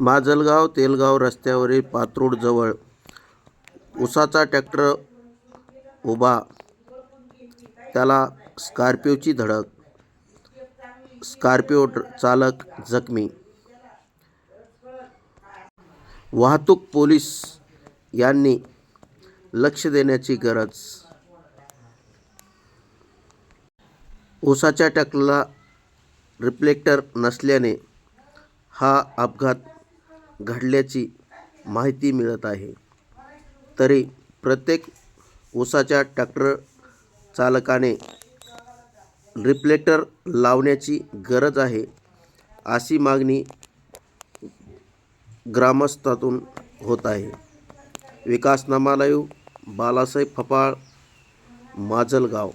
माजलगाव तेलगाव रस्त्यावरील पात्रोडजवळ उसाचा टॅक्टर उभा. त्याला स्कॉर्पिओची धडक. स्कॉर्पिओ चालक जखमी. वाहतूक पोलीस यांनी लक्ष देण्याची गरज. उसाच्या टॅकला रिफ्लेक्टर नसल्याने हा अपघात घडल्याची माहिती मिळत आहे. तरी प्रत्येक उसाच्या ट्रॅक्टर चालकाने रिफ्लेक्टर लावण्याची गरज आहे अशी मागणी ग्रामस्थातून होत आहे. विकास नामालायू बालासाहेब फपाळ माजलगाव.